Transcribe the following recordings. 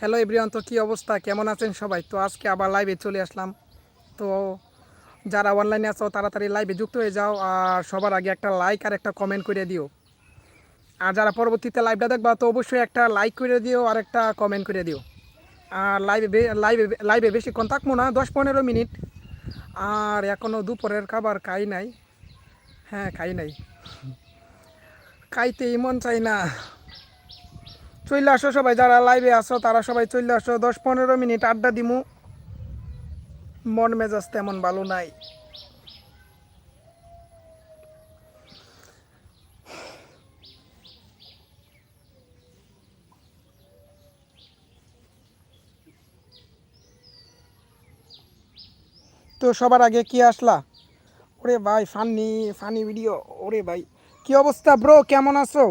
Hello everyone, তো কী অবস্থা? কেমন আছেন সবাই? তো আজকে আবার লাইভে চলে আসলাম। তো যারা অনলাইনে আছো, তাড়াতাড়ি লাইভে যুক্ত হয়ে যাও আর সবার আগে একটা লাইক আর একটা কমেন্ট করে দিও। আর যারা পরবর্তীতে লাইভটা দেখবা, তো অবশ্যই একটা লাইক করে দিও আর একটা কমেন্ট করে দিও। আর লাইভে লাইভে লাইভে বেশিক্ষণ থাকব না, দশ পনেরো মিনিট। আর এখনও দুপুরের খাবার খাই নাই। হ্যাঁ খাই নাই। খাইতে মন চাই না। চলে আসো সবাই, যারা লাইভে আসো তারা সবাই চলে আসো। দশ পনেরো মিনিট আড্ডা দিমু। মন মেজাজ তেমন ভালো নাই। তো সবার আগে কি আসলা? ওরে ভাই ফানি ফানি ভিডিও ওরে ভাই, কি অবস্থা ব্রো কেমন আছো?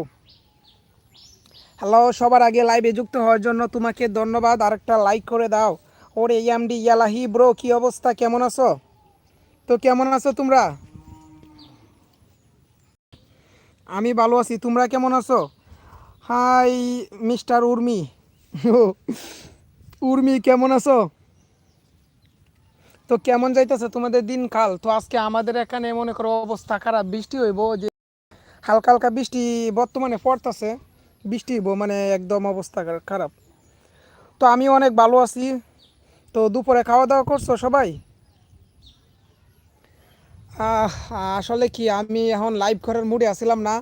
হ্যালো সবার আগে লাইভে যুক্ত হওয়ার জন্য তোমাকে ধন্যবাদ। আর একটা লাইক করে দাও। ওরে ইয়ামডি ইয়ালাহি ব্রো কি অবস্থা? কেমন আছো? তো কেমন আছো তোমরা? আমি ভালো আছি। তোমরা কেমন আছো? হাই মিস্টার উর্মি উর্মি কেমন আছো? তো কেমন যাইতেছে তোমাদের দিন কাল তো আজকে আমাদের এখানে মনে করো অবস্থা খারাপ। বৃষ্টি হইব, যে হালকা হালকা বৃষ্টি বর্তমানে পড়তেছে। বৃষ্টি মানে একদম অবস্থা খারাপ। তো আমি অনেক ভালো আছি। তো দুপুরে খাওয়া দাওয়া করছ সবাই? আসলে কি, আমি এখন লাইভ করার মুডে আসছিলাম না।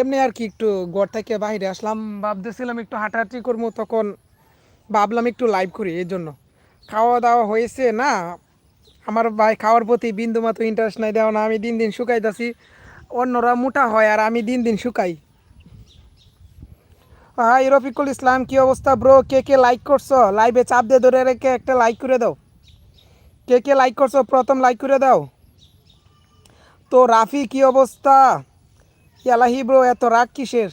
এমনি আর কি একটু ঘর থেকে বাইরে আসলাম, ভাবতেছিলাম একটু হাঁটাহাঁটি করব, তখন ভাবলাম একটু লাইভ করি, এই জন্য। খাওয়া দাওয়া হয়েছে না? আমার ভাই খাওয়ার প্রতি বিন্দু মতো ইন্টারেস্ট নাই দেওয়া না, আমি দিন দিন শুকাইতেছি। অন্যরা মোটা হয় আর আমি দিন দিন শুকাই। হাই রফিকুল ইসলাম, কি অবস্থা ব্রো কে কে লাইক করছ? লাইভে চাপ দিয়ে ধরে রেখে একটা লাইক করে দাও। কে কে লাইক করছ? প্রথম লাইক করে দাও। তো রাফি, কি অবস্থা? ইয়ালাহি ব্রো এত রাগ কিসের?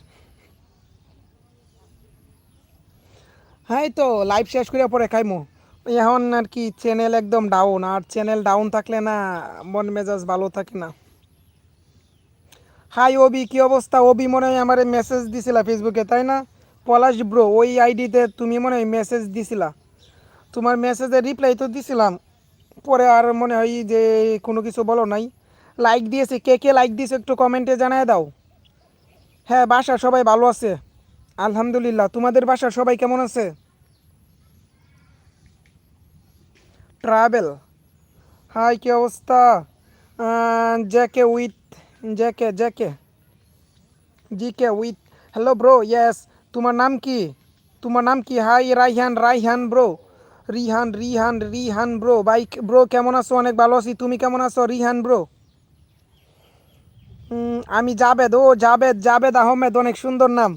হ্যাঁ তো লাইভ শেষ করে পরে খাইমু। এখন আর কি চ্যানেল একদম ডাউন আর চ্যানেল ডাউন থাকলে না মন মেজাজ ভালো থাকে না। হাই ওবি কি অবস্থা? ওবি মনে হয় আমার মেসেজ দিছিলা ফেসবুকে তাই না? পলাশ ব্রো, ওই আইডিতে তুমি মনে হয় মেসেজ দিছিলা। তোমার মেসেজে রিপ্লাই তো দিছিলাম। পরে আর মনে হয় যে কোনো কিছু বলো নাই। লাইক দিয়েছে, কে কে লাইক দিয়েছে একটু কমেন্টে জানায় দাও। হ্যাঁ বাসা সবাই ভালো আছে। আলহামদুলিল্লাহ। তোমাদের বাসা সবাই কেমন আছে? ট্রাভেল হাই, কি অবস্থা? Jackie with Jackie Jackie GK with hello bro yes তোমার নাম কি? তোমার নাম কি? Hi, Raihan Raihan bro Rihan Rihan Rihan bro bike bro কেমন আছো? অনেক ভালো আছি। তুমি কেমন আছো? রিহান ব্রো আমি জাবেদ। ও, জাবেদ জাবেদ আহমেদ, অনেক সুন্দর নাম।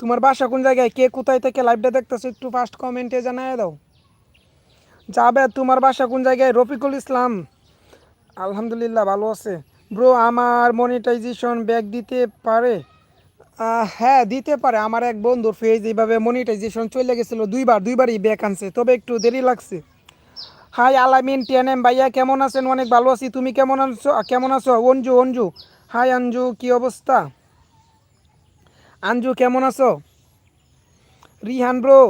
তোমার বাসা কোন জায়গায়? কে কোথায় থেকে লাইভটা দেখতেছো একটু ফার্স্ট কমেন্টে জানায় দাও। জাবেদ, তোমার বাসা কোন জায়গায়? রফিকুল ইসলাম। আলহামদুলিল্লাহ, ভালো আছে। ব্রো আমার মনিটাইজেশন ব্যাক দিতে পারে? হ্যাঁ দিতে পারে। আমার এক বন্ধুর ফেজ এইভাবে মনিটাইজেশন চলে গেছিল, দুইবার, দুইবারই ব্যাক আনছে। তবে একটু দেরি লাগছে। হাই আলামিন টিএনএম ভাইয়া, কেমন আছেন? অনেক ভালো আছি। তুমি কেমন আছো? কেমন আছো? অঞ্জু অঞ্জু। হাই অঞ্জু, কি অবস্থা? আঞ্জু কেমন আছো? রিহান ব্রো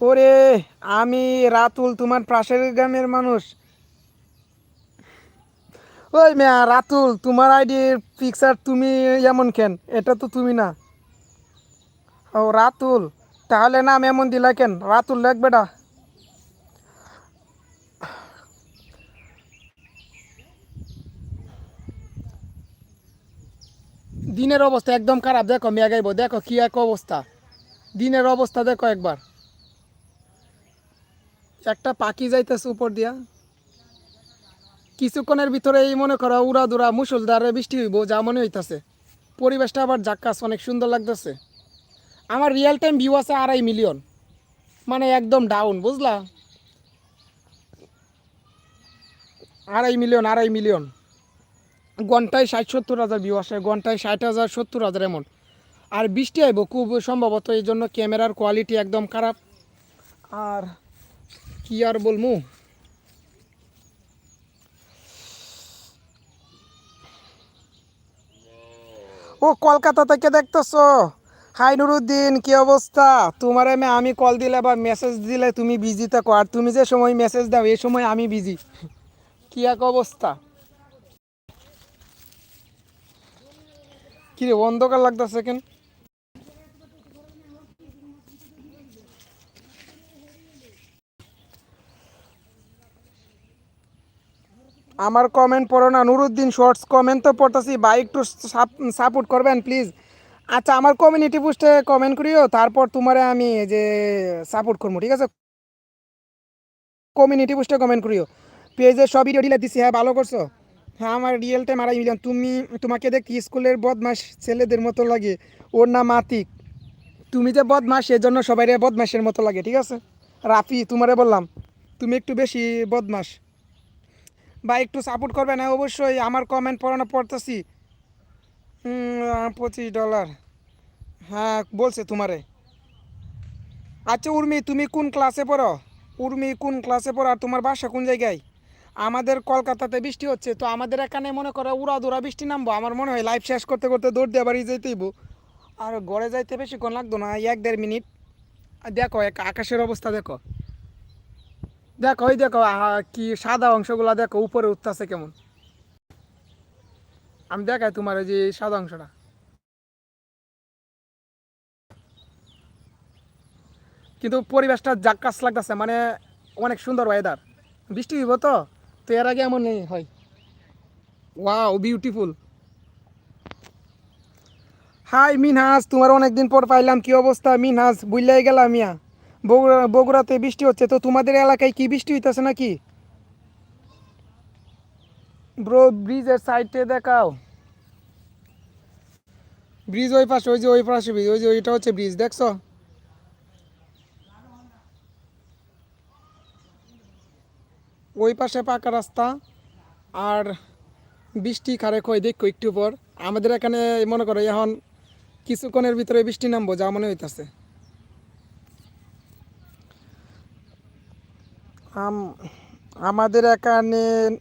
ওরে, আমি রাতুল, তোমার পাশের গ্রামের মানুষ। ওই মেয়া, রাতুল, তোমার আইডির পিকচার তুমি এমন কেন? এটা তো তুমি না। ও, রাতুল, তাহলে নাম এমন দিলা কেন? রাতুল লেখ দিনের অবস্থা একদম খারাপ, দেখো মেয়া গাইব, দেখো কি এক অবস্থা। দিনের অবস্থা দেখো একবার। একটা পাখি যাইতেছে উপর দিয়া। কিছুক্ষণের ভিতরে এই মনে করো উড়া দুরা মুসলধারে বৃষ্টি হইব, যা মনে হইতাছে। পরিবেশটা আবার জাক্কাস অনেক সুন্দর লাগতেছে। আমার রিয়েল টাইম ভিউ আছে আড়াই মিলিয়ন মানে একদম ডাউন বুঝলা? আড়াই মিলিয়ন আড়াই মিলিয়ন ঘন্টায় ষাট, সত্তর হাজার ভিউ আসে, ঘন্টায় ষাট হাজার, সত্তর হাজার এমন। আর বৃষ্টি আইব খুব সম্ভবত, এই জন্য ক্যামেরার কোয়ালিটি একদম খারাপ। আর কি আর বলমু? ও, কলকাতা থেকে দেখতেছো? হাই নুরুদ্দিন, কি অবস্থা? তোমার আমি আমি কল দিলে বা মেসেজ দিলে তুমি বিজি থাকো। আর তুমি যে সময় মেসেজ দাও এই সময় আমি বিজি কি এক অবস্থা? কিরে অন্ধকার লাগতেছে কেন? আমার কমেন্ট পড়ো না, নুরুদ্দিন শর্টস কমেন্ট তো পড়তেছি, ভাই একটু সাপোর্ট করবেন প্লিজ আচ্ছা আমার কমিউনিটি পোস্টে কমেন্ট করিও, তারপর তোমারে আমি যে সাপোর্ট করব, ঠিক আছে? কমিউনিটি পোস্টে কমেন্ট করিও। পেজে সব ভিডিও ডিলে দিছি হ্যাঁ ভালো করছ? হ্যাঁ আমার রিয়েল টাইম আড়াই মিলিয়ন তুমি, তোমাকে দেখি স্কুলের বদমাস ছেলেদের মতো লাগে, ওর নাম আতিক। তুমি যে বদমাস সেজন্য সবাই বদমাসের মতো লাগে, ঠিক আছে? রাফি, তোমারে বললাম, তুমি একটু বেশি বদমাস বা একটু সাপোর্ট করবে না অবশ্যই আমার কমেন্ট পড়ানো পড়তেছি। পঁচিশ ডলার হ্যাঁ বলছে তোমারে। আচ্ছা উর্মি, তুমি কোন ক্লাসে পড়ো? উর্মি, কোন ক্লাসে পড়ো? আর তোমার বাসা কোন জায়গায়? আমাদের কলকাতাতে বৃষ্টি হচ্ছে, তো আমাদের এখানে মনে করো উড়া দুরা বৃষ্টি নামবো। আমার মনে হয় লাইফ শেষ করতে করতে দৌড় দিয়ে বাড়ি যেতেইব আর গড়ে যাইতে বেশিক্ষণ লাগতো না এক দেড় মিনিট। দেখো, এক আকাশের অবস্থা দেখো। দেখো ওই দেখো কি সাদা অংশগুলো দেখো, উপরে উঠতেছে কেমন? আমি দেখাই তোমার ওই যে সাদা অংশটা। কিন্তু পরিবেশটা জাক্কাস লাগতেছে মানে অনেক সুন্দর ওয়েদার বৃষ্টি হইব তো? তো এর আগে এমন নেই হয়। ওয়াও বিউটিফুল হাই মিনহাস তোমার অনেকদিন পর পাইলাম, কি অবস্থা? মিনহাস বুঝলাই গেলাম মিয়া বগুড়া, বগুড়াতে বৃষ্টি হচ্ছে, তো তোমাদের এলাকায় কি বৃষ্টি হইতেছে নাকি? ব্রো ব্রিজের সাইডে দেখাও। ব্রিজ ওই পাশে, ওই যে ওই পাশে ব্রিজ ওই যে ওইটা হচ্ছে ব্রিজ দেখছ? ওই পাশে পাকা রাস্তা, আর বৃষ্টি খারে কই দেখো একটু পর। আমাদের এখানে, মনে করো, এখন কিছুক্ষণের ভিতরে বৃষ্টি নামবো, যা মনে হইতাছে। আমাদের এখানে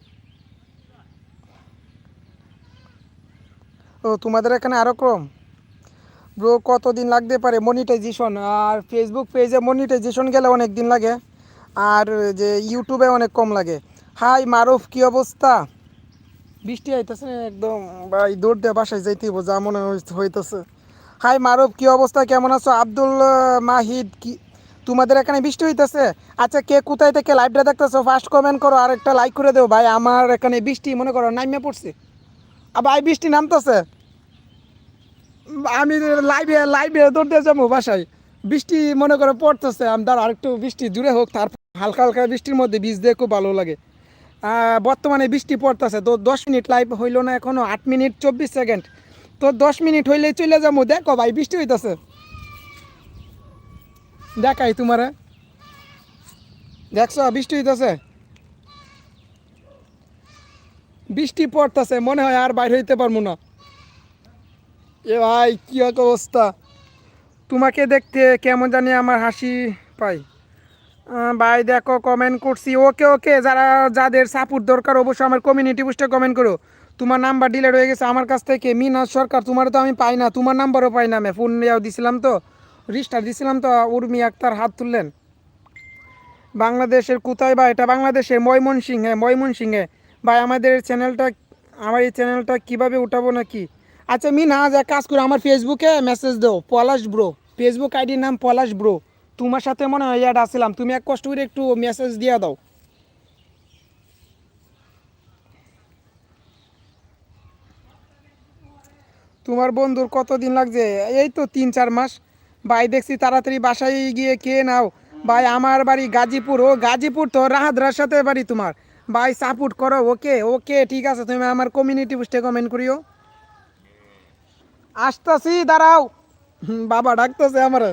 ও, তোমাদের এখানে আরও কম? ব্রো কতদিন লাগতে পারে মনিটাইজেশন আর ফেসবুক পেজে মনিটাইজেশন গেলে অনেক দিন লাগে। আর যে ইউটিউবে অনেক কম লাগে। হাই, মারুফ, কি অবস্থা? বৃষ্টি আইতেছে, একদম, ভাই, দৌড় দিয়ে বাসায় যাইতেই যা মনে হই- হইতেছে। হাই, মারুফ, কি অবস্থা? কেমন আছো? আব্দুল মাহিদ, কি তোমাদের এখানে বৃষ্টি হইতেছে? আচ্ছা কে কোথায় থেকে লাইভটা দেখতেছো? ফার্স্ট কমেন্ট করো আর একটা লাইক করে দেও ভাই। আমার এখানে বৃষ্টি, মনে করো, নামিয়ে পড়ছে। আর ভাই, বৃষ্টি নামতেছে। আমি লাইভে লাইভে দৌড়তে যাব বাসায়। বৃষ্টি, মনে করে, পড়তেছে। আমি তার আরেকটু বৃষ্টি দূরে হোক তার হালকা হালকা বৃষ্টির মধ্যে বীজ দিয়ে খুব ভালো লাগে। বর্তমানে বৃষ্টি পড়তেছে। তো দশ মিনিট লাইভ হইল না এখনও, আট মিনিট চব্বিশ সেকেন্ড। তো দশ মিনিট হইলেই চলে যাব। দেখো ভাই, বৃষ্টি হইতেছে। দেখাই তোমারে। দেখছ, বৃষ্টি হইতেছে। বৃষ্টি পড়তেছে, মনে হয় আর বাইর হইতে পারব না। এ ভাই, কি এক অবস্থা? তোমাকে দেখতে কেমন জানি আমার হাসি পাই। ভাই, দেখো কমেন্ট করছি। ওকে ওকে, যারা, যাদের সাপোর্ট দরকার, অবশ্যই আমার কমিউনিটি পোস্টে কমেন্ট করো। তোমার নাম্বার ডিলেট হয়ে গেছে আমার কাছ থেকে। মিনাজ সরকার তোমার তো আমি পাই না। তোমার নাম্বারও পাই না আমি ফোন নেওয়া দিছিলাম তো। রিস্টার দিছিলাম তো, উর্মি আক্তার হাত তুললেন। বাংলাদেশের কোথায় বা, এটা বাংলাদেশের ময়মনসিংহে ময়মনসিংহে। ভাই, আমাদের চ্যানেলটা আমার এই চ্যানেলটা কীভাবে উঠাবো নাকি? আচ্ছা মিনহাজ এক কাজ করে, আমার ফেসবুকে মেসেজ দাও, পলাশ ব্রো ফেসবুক আইডির নাম পলাশ ব্রো তোমার সাথে মনে হয় অ্যাড আসছিলাম তুমি এক কষ্ট করে একটু মেসেজ দিয়ে দাও। তোমার বন্ধুর কতদিন লাগছে? এই তো তিন চার মাস। দেখছি তাড়াতাড়ি বাসায় গিয়ে খেয়ে নাও। ভাই, আমার বাড়ি গাজীপুর। ও গাজীপুর তো, রাহাদরার সাথে বাড়ি তোমার। ভাই সাপোর্ট করো, ওকে ওকে, ঠিক আছে, তুমি আমার কমিউনিটি পোস্টে কমেন্ট করিও। আসতেছি, দাঁড়াও। বাবা ডাকতেছে আমার।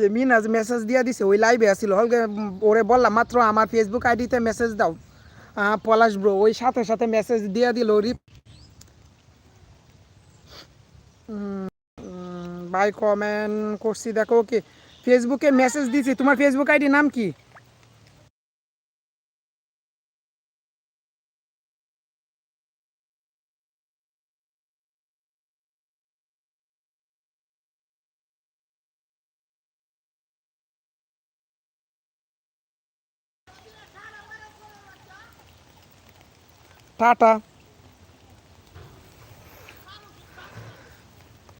যে মিনাজ মেসেজ দিয়ে দিছে, ওই লাইভে আসছিল হলকে ওরে বললাম, মাত্র আমার ফেসবুক আইডিতে মেসেজ দাও। পলাশ ব্রো ওই সাথে সাথে মেসেজ দিয়ে দিল রি বাই কমেন্ট করছি, দেখো ওকে। ফেসবুকে মেসেজ দিছি। তোমার ফেসবুক আইডি নাম কি? টাটা